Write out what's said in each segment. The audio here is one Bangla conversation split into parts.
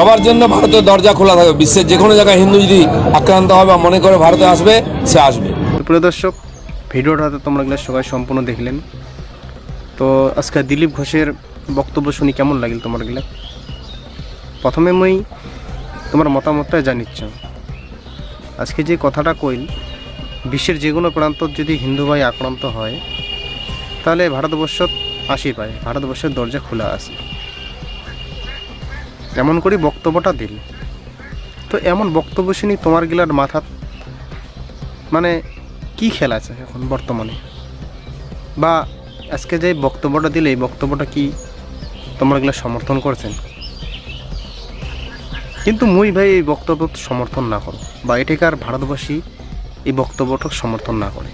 সবার জন্য ভারতের দরজা খোলা থাকবে। বিশ্বের যে কোনো জায়গায় হিন্দু যদি আক্রান্ত হবে বা মনে করে ভারতে আসবে, সে আসবে। প্রিয় দর্শক, ভিডিওটা তোমরা সবাই সম্পূর্ণ দেখলেন। তো আজকে দিলীপ ঘোষের বক্তব্য শুনি কেমন লাগিল তোমার গেলে? প্রথমে মই তোমার মতামতটা জানিচ্ছ। আজকে যে কথাটা কইল, বিশ্বের যে কোনো প্রান্ত যদি হিন্দু ভাই আক্রান্ত হয়, তাহলে ভারতবর্ষত আসি পায়, ভারতবর্ষের দরজা খোলা আছে। এমন করে বক্তব্যটা দিল। তো এমন বক্তব্য শুনি তোমার গিলার মাথাত মানে কি খেলা আছে এখন বর্তমানে? বা আজকে যে বক্তব্যটা দিলে এই বক্তব্যটা কি তোমরা এগুলো সমর্থন করছেন? কিন্তু মুই ভাই এই বক্তব্য সমর্থন না করো বা এটাকার ভারতবাসী এই বক্তব্যটা সমর্থন না করে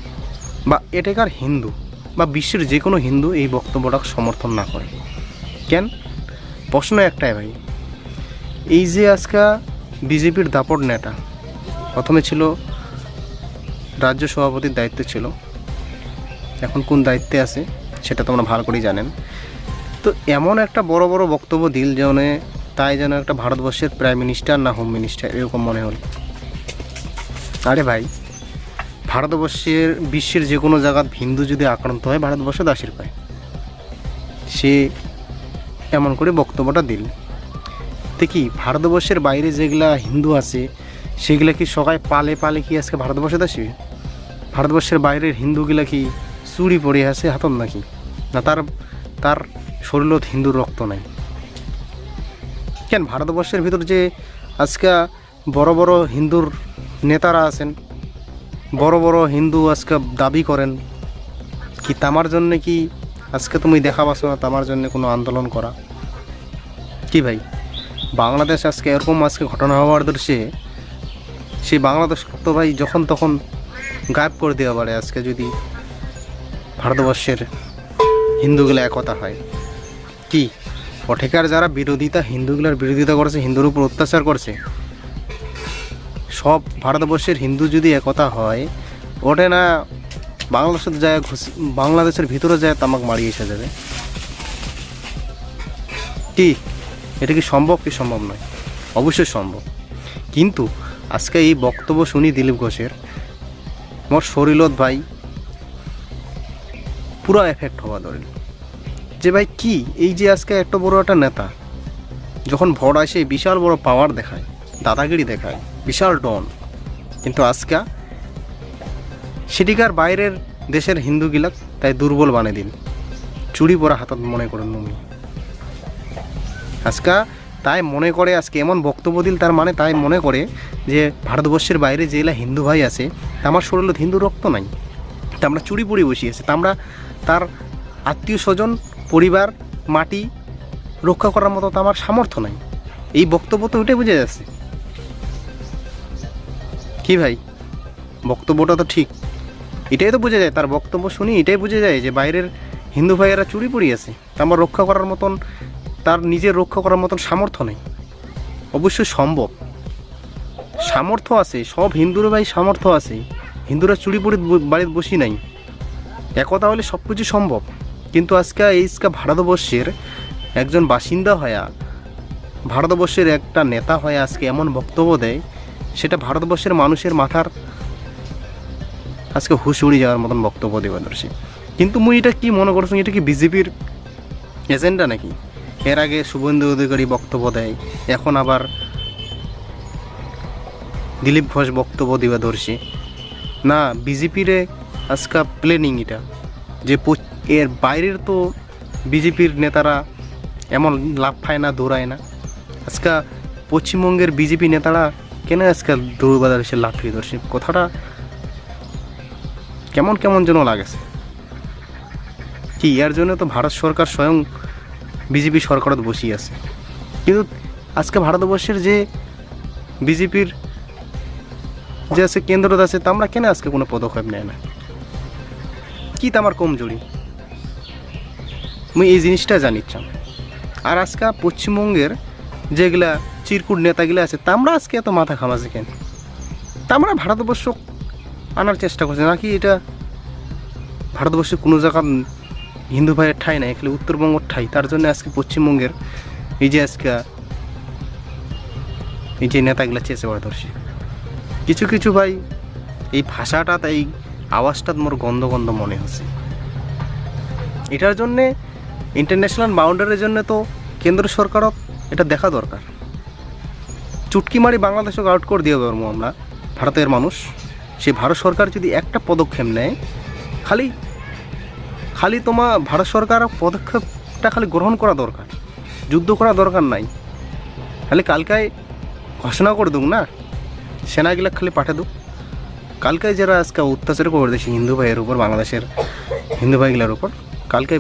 বা এটাকার হিন্দু বা বিশ্বের যে কোনো হিন্দু এই বক্তব্যটা সমর্থন না করে। কেন? প্রশ্ন একটাই ভাই এই যে আজকে বিজেপির দাপট নেতা, প্রথমে ছিল রাজ্য সভাপতির দায়িত্ব ছিল। এখন কোন দায়িত্বে আছে সেটা তোমরা ভালো করেই জানেন। তো এমন একটা বড় বড় বক্তব্য দিল যেন তাই যেন একটা ভারতবর্ষের প্রাইম মিনিস্টার না হোম মিনিস্টার, এরকম মনে হল। আরে ভাই, ভারতবর্ষের বিশ্বের যে কোনো জায়গাত হিন্দু যদি আক্রান্ত হয়, ভারতবর্ষ দাসের পায়। সে এমন করে বক্তব্যটা দিল। তো কি ভারতবর্ষের বাইরে যেগুলা হিন্দু আছে, সেগুলা কি সবাই পালে পালে কি আজকে ভারতবর্ষে আসবে ভারতবর্ষের বাইরের হিন্দুগুলা কি চুরি পড়ে আছে হাতন নাকি? না, তার তার শরীরত হিন্দুর রক্ত নাই। কেন ভারতবর্ষের ভিতর যে আজকে বড় বড় হিন্দুর নেতারা আছেন, বড় বড় হিন্দু আজকে দাবি করেন, কি তামার জন্য কি আজকে তুমি দেখা পাচ্ছ না, তামার জন্য কোনো আন্দোলন করা? কি ভাই? বাংলাদেশ আজকে এরকম আজকে ঘটনা হওয়ার দৃশ্যে সেই বাংলাদেশ তো ভাই যখন তখন গায়েব করে দেওয়া পারে আজকে যদি ভারতবর্ষের হিন্দুগুলো একতা হয়। কি? পঠেকার যারা বিরোধিতা, হিন্দুগুলোর বিরোধিতা করছে, হিন্দুর উপর অত্যাচার করছে, সব ভারতবর্ষের হিন্দু যদি একতা হয় ওটা না বাংলাদেশের যায় বাংলাদেশের ভিতরে যায় তামাক মারিয়ে এসে যাবে। কি? এটা কি সম্ভব কি সম্ভব নয়? অবশ্যই সম্ভব। কিন্তু আজকে এই বক্তব্য শুনি দিলীপ ঘোষের, মোর শরীরত ভাই পুরো এফেক্ট হওয়া ধরেন। যে ভাই কি, এই যে আজকে এত বড় একটা নেতা, যখন ভোট আসে বিশাল বড় পাওয়ার দেখায়, দাদাগিরি দেখায়, বিশাল ডন কিন্তু আজকে সেটিকার বাইরের দেশের হিন্দুগিলাক তাই দুর্বল বানিয়ে দিন চুরি পরা হাতত মনে করেন নমি আজকে তাই মনে করে আজকে এমন বক্তব্য দিল, তার মানে তাই মনে করে যে ভারতবর্ষের বাইরে যেগুলা হিন্দু ভাই আছে, আমার শরীরে হিন্দু রক্ত নাই। তা আমরা চুরি পড়ি বসিয়েছি তা আমরা তার আত্মীয় স্বজন, পরিবার, মাটি রক্ষা করার মতো তো আমার সামর্থ্য নাই। এই বক্তব্য তো ওইটাই বোঝা যাচ্ছে। কি ভাই? বক্তব্যটা তো ঠিক। এটাই তো বোঝা যায়, তার বক্তব্য শুনি এটাই বোঝা যায় যে বাইরের হিন্দু ভাইয়েরা চুরি পড়ি আছে। তা আমার রক্ষা করার মতন তার নিজের রক্ষা করার মতন সামর্থ্য নেই। অবশ্যই সম্ভব। সামর্থ্য আছে, সব হিন্দুর ভাই সামর্থ্য আছে। হিন্দুরা চুরি পড়ে বাড়িতে বসি নাই। একতা হলে সব কিছু সম্ভব। কিন্তু আজকে এইসকা ভারতবর্ষের একজন বাসিন্দা হয়া, ভারতবর্ষের একটা নেতা হয়ে আজকে এমন বক্তব্য দেয়, সেটা ভারতবর্ষের মানুষের মাথার আজকে হুশ উড়ে যাওয়ার মতন বক্তব্য দেবে কিন্তু মুই এটা কি মনে করছি এটা কি বিজেপির এজেন্ডা নাকি? এর আগে শুভেন্দু অধিকারী বক্তব্য দেয়, এখন আবার দিলীপ ঘোষ বক্তব্য দিবে ধরছি। না, বিজেপিরে আজকা প্ল্যানিং এটা, যে এর বাইরের তো বিজেপির নেতারা এমন লাভ পায় না, দৌড়ায় না। আজকা পশ্চিমবঙ্গের বিজেপি নেতারা কেন আজকে দৌড়বাজার এসে লাফিয়ে ধরছে? কথাটা কেমন কেমন যেন লাগেছে। কি এর জন্য তো ভারত সরকার স্বয়ং বিজেপি সরকারত বসিয়ে আছে। কিন্তু আজকে ভারতবর্ষের যে বিজেপির যে আছে কেন্দ্রত আছে, তা আমরা কেন আজকে কোনো পদক্ষেপ নেয় না? কি তো আমার কমজোরি? মুই এই জিনিসটা জানিচ্ছাম। আর আজকে পশ্চিমবঙ্গের যেগুলা চিরকুট নেতাগুলো আছে, তা আমরা আজকে এত মাথা খামাছি কেন? তা আমরা ভারতবর্ষ আনার চেষ্টা করছি, নাকি এটা ভারতবর্ষে কোনো জায়গা হিন্দু ভাইয়ের ঠাই নাই এখানে উত্তরবঙ্গের ঠাই। তার জন্য আজকে পশ্চিমবঙ্গের এই যে আজকে, এই যে নেতাগুলো চেয়েছে বড় কিছু কিছু ভাই এই ভাষাটা, তাই আওয়াজটা মোর গন্ধ গন্ধ মনে হচ্ছে। এটার জন্যে ইন্টারন্যাশনাল বাউন্ডারির জন্য তো কেন্দ্র সরকারও এটা দেখা দরকার। চুটকি মারি বাংলাদেশকে আউট করে দিয়ে আমরা, ভারতের মানুষ। সেই ভারত সরকার যদি একটা পদক্ষেপ নেয়, খালি খালি তোমার ভারত সরকার পদক্ষেপটা খালি গ্রহণ করা দরকার, যুদ্ধ করা দরকার নাই। খালি কালকায় ঘোষণা করে দুক না, সেনাগুলা খালি পাঠা দুক। কালকায় যারা আজকে অত্যাচার করে দিয়েছে হিন্দু ভাইয়ের উপর, বাংলাদেশের হিন্দু ভাইগুলার উপর কালকে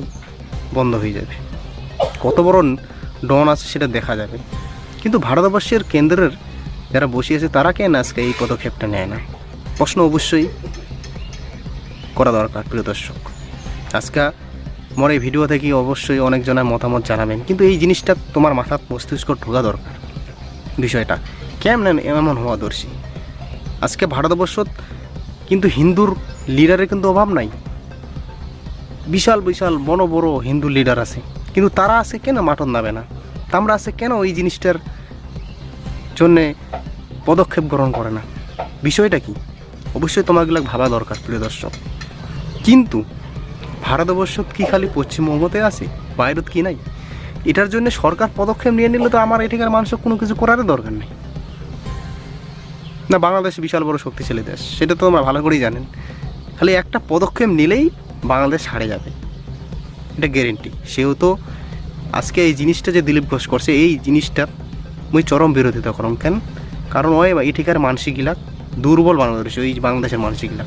বন্ধ হয়ে যাবে। কত বড় ডন আছে সেটা দেখা যাবে। কিন্তু ভারতবর্ষের কেন্দ্রের যারা বসিয়েছে তারা কেন আজকে এই পদক্ষেপটা নেয় না? প্রশ্ন অবশ্যই করা দরকার, প্রিয় দর্শক। আজকে আমার এই ভিডিও থেকে অবশ্যই অনেকজনের মতামত জানাবেন। কিন্তু এই জিনিসটা তোমার মাথার মস্তিষ্ক ঢোকা দরকার, বিষয়টা। কেমন এমন হওয়া দর্শী? আজকে ভারতবর্ষত কিন্তু হিন্দুর লিডারের কিন্তু অভাব নাই। বিশাল বিশাল, বড় বড় হিন্দু লিডার আছে। কিন্তু তারা আছে কেন মাটন দাবে না? তামরা আছে কেন এই জিনিসটার জন্যে পদক্ষেপ গ্রহণ করে না? বিষয়টা কি? অবশ্যই তোমাগুলো ভাবা দরকার, প্রিয় দর্শক। কিন্তু ভারতবর্ষত কি খালি পশ্চিমবঙ্গতে আছে? বাইরত কি নাই? এটার জন্য সরকার পদক্ষেপ নিয়ে নিলে তো আমার এখানকার মানুষের কোনো কিছু করার দরকার নেই। না, বাংলাদেশ বিশাল বড় শক্তিশালী দেশ, সেটা তো তোমরা ভালো করেই জানেন। খালি একটা পদক্ষেপ নিলেই বাংলাদেশ হারে যাবে। এটা গ্যারেন্টি সেহেতু আজকে এই জিনিসটা যে দিলীপ ঘোষ করছে, এই জিনিসটা মুই চরম বিরোধিতা করম। কেন? কারণ ওই এঠিকার মানসিকগুলা দুর্বল বাংলাদেশ ওই বাংলাদেশের মানসিকগুলা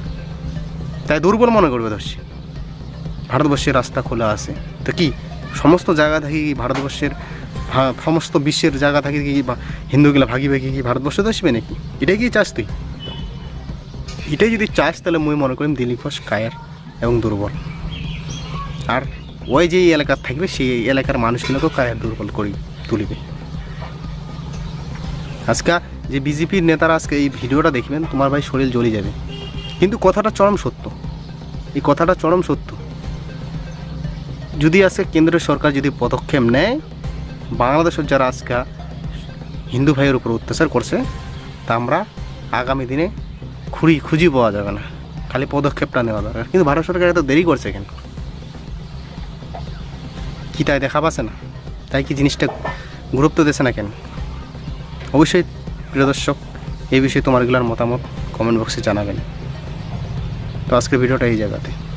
তাই দুর্বল মনে করবে ধরছি। ভারতবর্ষের রাস্তা খোলা আছে। তো কি, সমস্ত জায়গা থেকে কি ভারতবর্ষের সমস্ত বিশ্বের জায়গা থেকে কি হিন্দুগুলা ভাগি ভাগি কি ভারতবর্ষে তো আসবে নাকি? এটাই কি চাস তুই? এটাই যদি চাস তাহলে মুই মনে করি দিলীপ ঘোষ কায়ের এবং দুর্বল। আর ওই যে এলাকার থাকবে, সেই এলাকার মানুষগুলোকেও কায়ের দুর্বল করি তুলিবে। আজকে যে বিজেপির নেতারা আজকে এই ভিডিওটা দেখবেন, তোমার ভাই শরীর জ্বলে যাবে। কিন্তু কথাটা চরম সত্য। এই কথাটা চরম সত্য। যদি আজকে কেন্দ্রের সরকার যদি পদক্ষেপ নেয়, বাংলাদেশের যারা আজকে হিন্দু ভাইয়ের উপর অত্যাচার করছে, তা আমরা আগামী দিনে খুঁড়ি, খুঁজি পাওয়া যাবে না। খালি পদক্ষেপটা নেওয়া দরকার। কিন্তু ভারত সরকার এত দেরি করছে কেন? কি তাই দেখা পাচ্ছে না? তাই কি জিনিসটা গুরুত্ব দিচ্ছে না কেন? অবশ্যই প্রিয় দর্শক, এই বিষয়ে তোমারগুলোর মতামত কমেন্ট বক্সে জানাবেন। তো আজকের ভিডিওটা এই জায়গাতে।